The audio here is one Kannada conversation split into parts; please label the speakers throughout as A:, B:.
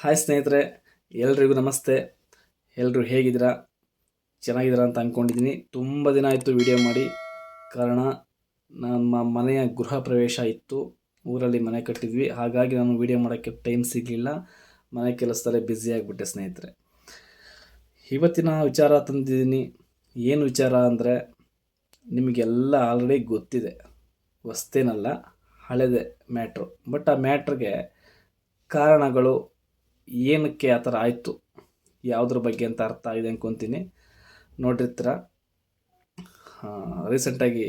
A: ಹಾಯ್ ಸ್ನೇಹಿತರೆ, ಎಲ್ರಿಗೂ ನಮಸ್ತೆ. ಎಲ್ಲರೂ ಹೇಗಿದ್ದೀರಾ? ಚೆನ್ನಾಗಿದ್ದೀರಾ ಅಂತ ಅಂದ್ಕೊಂಡಿದ್ದೀನಿ ತುಂಬ ದಿನ ಆಯಿತು ವಿಡಿಯೋ ಮಾಡಿ. ಕಾರಣ, ನಮ್ಮ ಮನೆಯ ಗೃಹ ಪ್ರವೇಶ ಇತ್ತು. ಊರಲ್ಲಿ ಮನೆ ಕಟ್ಟಿದ್ವಿ. ಹಾಗಾಗಿ ನಾನು ವಿಡಿಯೋ ಮಾಡೋಕ್ಕೆ ಟೈಮ್ ಸಿಗಲಿಲ್ಲ. ಮನೆ ಕೆಲಸದಲ್ಲೇ ಬ್ಯುಸಿ ಆಗಿಬಿಟ್ಟೆ ಸ್ನೇಹಿತರೆ. ಇವತ್ತಿನ ವಿಚಾರ ತಂದಿದ್ದೀನಿ. ಏನು ವಿಚಾರ ಅಂದರೆ, ನಿಮಗೆಲ್ಲ ಆಲ್ರೆಡಿ ಗೊತ್ತಿದೆ. ಹೊಸ್ತೇನಲ್ಲ, ಹಳೆದೆ ಮ್ಯಾಟ್ರು ಬಟ್ ಆ ಮ್ಯಾಟ್ರಿಗೆ ಕಾರಣಗಳು ಏನಕ್ಕೆ ಆ ಥರ ಆಯಿತು? ಯಾವುದ್ರ ಬಗ್ಗೆ ಅಂತ ಅರ್ಥ ಆಗಿದೆ ಅನ್ಕೊತೀನಿ. ನೋಡಿರ್ತೀರ ರೀಸೆಂಟಾಗಿ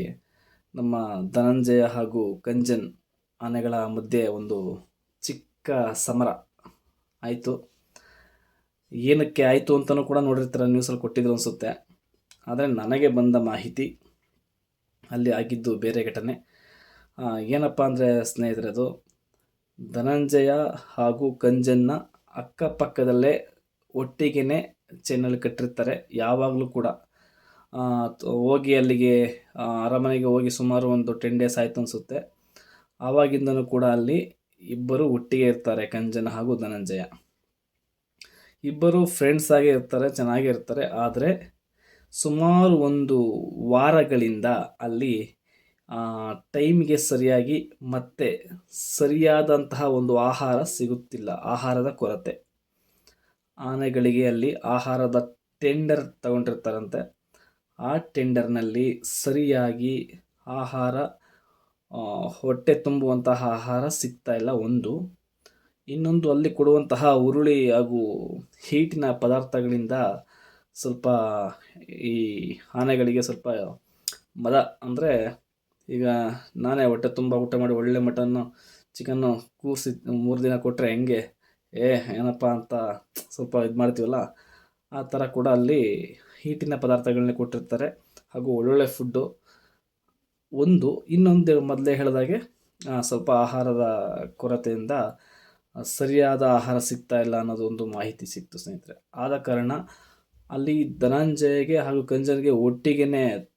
A: ನಮ್ಮ ಧನಂಜಯ ಹಾಗೂ ಕಂಜನ್ ಆನೆಗಳ ಮಧ್ಯೆ ಒಂದು ಚಿಕ್ಕ ಸಮರ ಆಯಿತು. ಏನಕ್ಕೆ ಆಯಿತು ಅಂತಲೂ ಕೂಡ ನೋಡಿರ್ತೀರ ನ್ಯೂಸಲ್ಲಿ ಕೊಟ್ಟಿದ್ರು ಅನಿಸುತ್ತೆ. ಆದರೆ ನನಗೆ ಬಂದ ಮಾಹಿತಿ ಅಲ್ಲಿ ಆಗಿದ್ದು ಬೇರೆ ಘಟನೆ. ಏನಪ್ಪ ಅಂದರೆ ಸ್ನೇಹಿತರದು ಧನಂಜಯ ಹಾಗೂ ಕಂಜನ್ನ ಅಕ್ಕಪಕ್ಕದಲ್ಲೇ ಒಟ್ಟಿಗೆ ಚೆನ್ನಲ್ ಕಟ್ಟಿರ್ತಾರೆ. ಯಾವಾಗಲೂ ಕೂಡ ಹೋಗಿ ಅಲ್ಲಿಗೆ ಅರಮನೆಗೆ ಹೋಗಿ ಸುಮಾರು ಒಂದು ಟೆನ್ ಡೇಸ್ ಆಯಿತು ಅನಿಸುತ್ತೆ. ಆವಾಗಿಂದನೂ ಕೂಡ ಅಲ್ಲಿ ಇಬ್ಬರು ಒಟ್ಟಿಗೆ ಇರ್ತಾರೆ, ಕಂಜನ ಹಾಗೂ ಧನಂಜಯ. ಇಬ್ಬರು ಫ್ರೆಂಡ್ಸ್ ಆಗೇ ಇರ್ತಾರೆ, ಚೆನ್ನಾಗೇ ಇರ್ತಾರೆ. ಆದರೆ ಸುಮಾರು ಒಂದು ವಾರಗಳಿಂದ ಅಲ್ಲಿ ಟೈಮ್ಗೆ ಸರಿಯಾಗಿ ಮತ್ತೆ ಸರಿಯಾದಂತಹ ಒಂದು ಆಹಾರ ಸಿಗುತ್ತಿಲ್ಲ, ಆಹಾರದ ಕೊರತೆ. ಆನೆಗಳಿಗೆ ಅಲ್ಲಿ ಆಹಾರದ ಟೆಂಡರ್ ತಗೊಂಡಿರ್ತಾರಂತೆ. ಆ ಟೆಂಡರ್ನಲ್ಲಿ ಸರಿಯಾಗಿ ಆಹಾರ ಹೊಟ್ಟೆ ತುಂಬುವಂತಹ ಆಹಾರ ಸಿಗ್ತಾ ಇಲ್ಲ ಒಂದು. ಇನ್ನೊಂದು ಅಲ್ಲಿ ಕೊಡುವಂತಹ ಉರುಳಿ ಹಾಗೂ ಹೀಟಿನ ಪದಾರ್ಥಗಳಿಂದ ಸ್ವಲ್ಪ ಈ ಆನೆಗಳಿಗೆ ಸ್ವಲ್ಪ ಮದ ಅಂದರೆ ಈಗ ನಾನೇ ಹೊಟ್ಟೆ ತುಂಬ ಊಟ ಮಾಡಿ ಒಳ್ಳೆ ಮಟನ್ನು ಚಿಕನ್ನು ಕೂರಿಸಿ ಮೂರು ದಿನ ಕೊಟ್ಟರೆ ಹೆಂಗೆ? ಏ, ಏನಪ್ಪ ಅಂತ ಸ್ವಲ್ಪ ಇದು ಮಾಡ್ತೀವಲ್ಲ? ಆ ಥರ ಕೂಡ ಅಲ್ಲಿ ಹೀಟಿನ ಪದಾರ್ಥಗಳನ್ನೇ ಕೊಟ್ಟಿರ್ತಾರೆ. ಹಾಗೂ ಒಳ್ಳೊಳ್ಳೆ ಫುಡ್ಡು ಒಂದು, ಇನ್ನೊಂದು ಮೊದಲೇ ಹೇಳಿದಾಗೆ ಸ್ವಲ್ಪ ಆಹಾರದ ಕೊರತೆಯಿಂದ ಸರಿಯಾದ ಆಹಾರ ಸಿಗ್ತಾ ಇಲ್ಲ ಅನ್ನೋದು ಒಂದು ಮಾಹಿತಿ ಸಿಕ್ತು ಸ್ನೇಹಿತರೆ. ಆದ ಕಾರಣ ಅಲ್ಲಿ ಧನಂಜಯಗೆ ಹಾಗೂ ಕಂಜನ್ಗೆ ಒಟ್ಟಿಗೆ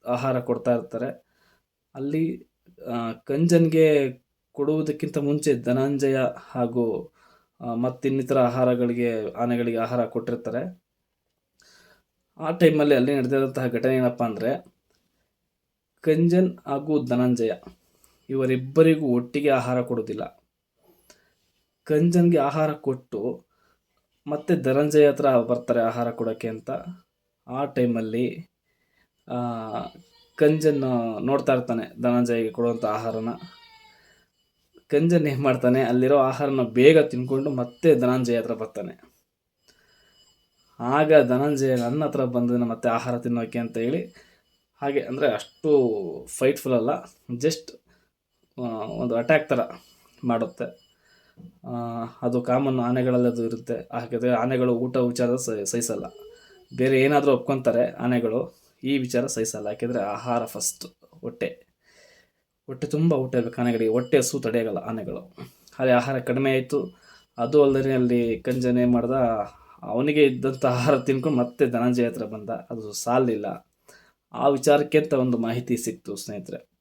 A: ಆಹಾರ ಕೊಡ್ತಾ ಇರ್ತಾರೆ. ಅಲ್ಲಿ ಕಂಜನ್ಗೆ ಕೊಡುವುದಕ್ಕಿಂತ ಮುಂಚೆ ಧನಂಜಯ ಹಾಗೂ ಮತ್ತಿನ್ನಿತರ ಆಹಾರಗಳಿಗೆ, ಆನೆಗಳಿಗೆ ಆಹಾರ ಕೊಟ್ಟಿರ್ತಾರೆ. ಆ ಟೈಮಲ್ಲಿ ಅಲ್ಲಿ ನಡೆದಿರುವಂತಹ ಘಟನೆ ಏನಪ್ಪ ಅಂದರೆ, ಕಂಜನ್ ಹಾಗೂ ಧನಂಜಯ ಇವರಿಬ್ಬರಿಗೂ ಒಟ್ಟಿಗೆ ಆಹಾರ ಕೊಡೋದಿಲ್ಲ ಕಂಜನ್ಗೆ ಆಹಾರ ಕೊಟ್ಟು ಮತ್ತೆ ಧನಂಜಯ ಹತ್ರ ಬರ್ತಾರೆ ಆಹಾರ ಕೊಡೋಕ್ಕೆ ಅಂತ. ಆ ಟೈಮಲ್ಲಿ ಕಂಜನ್ ನೋಡ್ತಾ ಇರ್ತಾನೆ ಧನಂಜಯಗೆ ಕೊಡುವಂಥ ಆಹಾರನ. ಕಂಜನ್ ಏನು ಮಾಡ್ತಾನೆ? ಅಲ್ಲಿರೋ ಆಹಾರನ ಬೇಗ ತಿನ್ಕೊಂಡು ಮತ್ತೆ ಧನಂಜಯ ಹತ್ರ ಬರ್ತಾನೆ. ಆಗ ಧನಂಜಯ ನನ್ನ ಹತ್ರ ಬಂದ ಮತ್ತೆ ಆಹಾರ ತಿನ್ನೋಕೆ ಅಂತ ಹೇಳಿ, ಹಾಗೆ ಅಂದರೆ ಅಷ್ಟು ಫೈಟ್ಫುಲ್ ಅಲ್ಲ ಜಸ್ಟ್ ಒಂದು ಅಟ್ಯಾಕ್ ಥರ ಮಾಡುತ್ತೆ. ಅದು ಕಾಮನ್ ಆನೆಗಳಲ್ಲಿ ಅದು ಇರುತ್ತೆ. ಹಾಗೆ ಆನೆಗಳು ಊಟ ವಿಚಾರ ಸಹಿಸಲ್ಲ. ಬೇರೆ ಏನಾದರೂ ಒಪ್ಕೊತಾರೆ ಆನೆಗಳು. ಈ ವಿಚಾರ ಸಹಿಸಲ್ಲ. ಯಾಕೆಂದರೆ ಆಹಾರ ಫಸ್ಟ್ ಹೊಟ್ಟೆ. ಹೊಟ್ಟೆ ತುಂಬ ಊಟ ಇರಬೇಕು ಆನೆಗಳಿಗೆ. ಹೊಟ್ಟೆ ಹಸು ತಡೆಯಲ್ಲ ಆನೆಗಳು. ಅಲ್ಲಿ ಆಹಾರ ಕಡಿಮೆ ಆಯಿತು. ಅದು ಅಲ್ಲದೆ ಅಲ್ಲಿ ಕಂಜನೆ ಮಾಡ್ದ ಅವನಿಗೆ ಇದ್ದಂಥ ಆಹಾರ ತಿನ್ಕೊಂಡು ಮತ್ತೆ ಧನಂಜಯ ಹತ್ರ ಬಂದ. ಅದು ಸಾಲಿಲ್ಲ. ಆ ವಿಚಾರಕ್ಕೆ ಅಂತ ಒಂದು ಮಾಹಿತಿ ಸಿಕ್ತು ಸ್ನೇಹಿತರೆ.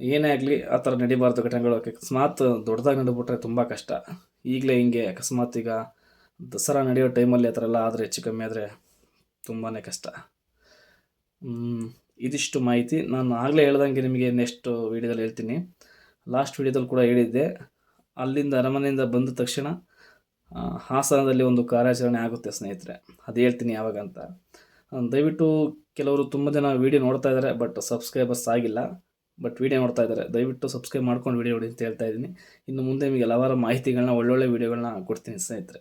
A: ಏನೇ ಆಗಲಿ, ಆ ಥರ ನಡಿಬಾರ್ದು ಘಟನೆಗಳು. ಅಕಸ್ಮಾತ್ ದೊಡ್ಡದಾಗಿ ನಡೆಬಿಟ್ರೆ ತುಂಬ ಕಷ್ಟ. ಈಗಲೇ ಹಿಂಗೆ ಅಕಸ್ಮಾತ್ ಈಗ ದಸರಾ ನಡೆಯೋ ಟೈಮಲ್ಲಿ ಆ ಥರ ಎಲ್ಲ ಆದರೆ ಹೆಚ್ಚು ಕಮ್ಮಿ ಆದರೆ ತುಂಬಾ ಕಷ್ಟ. ಇದಿಷ್ಟು ಮಾಹಿತಿ. ನಾನು ಆಗಲೇ ಹೇಳ್ದಂಗೆ ನಿಮಗೆ ನೆಕ್ಸ್ಟ್ ವೀಡಿಯೋದಲ್ಲಿ ಹೇಳ್ತೀನಿ. ಲಾಸ್ಟ್ ವೀಡಿಯೋದಲ್ಲಿ ಕೂಡ ಹೇಳಿದ್ದೆ. ಅಲ್ಲಿಂದ ಅರಮನೆಯಿಂದ ಬಂದ ತಕ್ಷಣ ಹಾಸನದಲ್ಲಿ ಒಂದು ಕಾರ್ಯಾಚರಣೆ ಆಗುತ್ತೆ ಸ್ನೇಹಿತರೆ. ಅದು ಹೇಳ್ತೀನಿ ಯಾವಾಗ ಅಂತ. ದಯವಿಟ್ಟು ಕೆಲವರು ತುಂಬ ಜನ ವೀಡಿಯೋ ನೋಡ್ತಾ ಇದ್ದಾರೆ ಬಟ್ ಸಬ್ಸ್ಕ್ರೈಬರ್ಸ್ ಆಗಿಲ್ಲ. ಬಟ್ ವೀಡಿಯೋ ನೋಡ್ತಾ ಇದ್ದಾರೆ. ದಯವಿಟ್ಟು ಸಬ್ಸ್ಕ್ರೈಬ್ ಮಾಡ್ಕೊಂಡು ವೀಡಿಯೋ ನೋಡಿ ಅಂತ ಹೇಳ್ತಾ ಇದ್ದೀನಿ. ಇನ್ನು ಮುಂದೆ ನಿಮಗೆ ಹಲವಾರು ಮಾಹಿತಿಗಳನ್ನ, ಒಳ್ಳೊಳ್ಳೆ ವೀಡಿಯೋಗಳನ್ನ ಕೊಡ್ತೀನಿ ಸ್ನೇಹಿತರೆ.